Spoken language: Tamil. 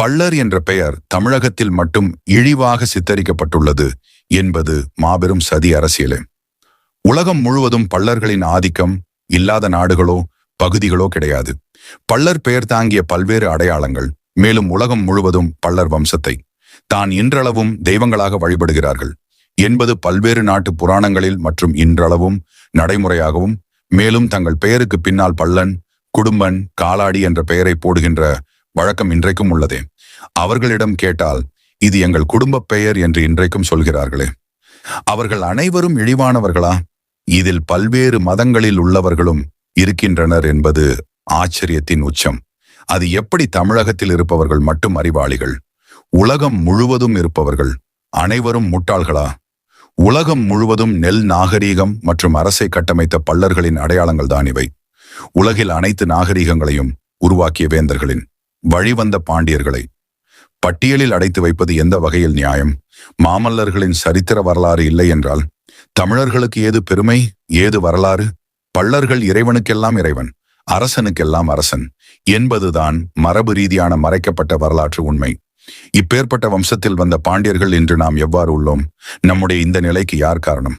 பள்ளர் என்ற பெயர் தமிழகத்தில் மட்டும் இழிவாக சித்தரிக்கப்பட்டுள்ளது என்பது மாபெரும் சதி அரசியலே. உலகம் முழுவதும் பள்ளர்களின் ஆதிக்கம் இல்லாத நாடுகளோ பகுதிகளோ கிடையாது. பள்ளர் பெயர் தாங்கிய பல்வேறு அடையாளங்கள் மேலும் உலகம் முழுவதும் பள்ளர் வம்சத்தை. தான் இன்றளவும் தெய்வங்களாக வழிபடுகிறார்கள். என்பது பல்வேறு நாட்டு புராணங்களில் மற்றும் இன்றளவும் நடைமுறையாகவும் மேலும் தங்கள் பெயருக்கு பின்னால் பள்ளன் குடும்பன் காலாடி என்ற பெயரை போடுகின்ற வழக்கம் இன்றைக்கும் உள்ளதே. அவர்களிடம் கேட்டால் இது எங்கள் குடும்ப பெயர் என்று இன்றைக்கும் சொல்கிறார்களே. அவர்கள் அனைவரும் இழிவானவர்களா? இதில் பல்வேறு மதங்களில் உள்ளவர்களும் இருக்கின்றனர் என்பது ஆச்சரியத்தின் உச்சம். அது எப்படி தமிழகத்தில் இருப்பவர்கள் மட்டும் அறிவாளிகள்? உலகம் முழுவதும் இருப்பவர்கள் அனைவரும் முட்டாள்களா? உலகம் முழுவதும் நெல் நாகரீகம் மற்றும் அரசை கட்டமைத்த பல்லர்களின் அடையாளங்கள் தான் இவை. உலகில் அனைத்து நாகரீகங்களையும் உருவாக்கிய வேந்தர்களின் வழிவந்த பாண்டியர்களை பட்டியலில் அடைத்து வைப்பது எந்த வகையில் நியாயம்? மாமல்லர்களின் சரித்திர வரலாறு இல்லை என்றால் தமிழர்களுக்கு ஏது பெருமை ஏது வரலாறு? பள்ளர்கள் இறைவனுக்கெல்லாம் இறைவன் அரசனுக்கெல்லாம் அரசன் என்பதுதான் மரபு ரீதியான மறைக்கப்பட்ட வரலாற்று உண்மை. இப்பேற்பட்ட வம்சத்தில் வந்த பாண்டியர்கள் இன்று நாம் எவ்வாறு உள்ளோம்? நம்முடைய இந்த நிலைக்கு யார் காரணம்?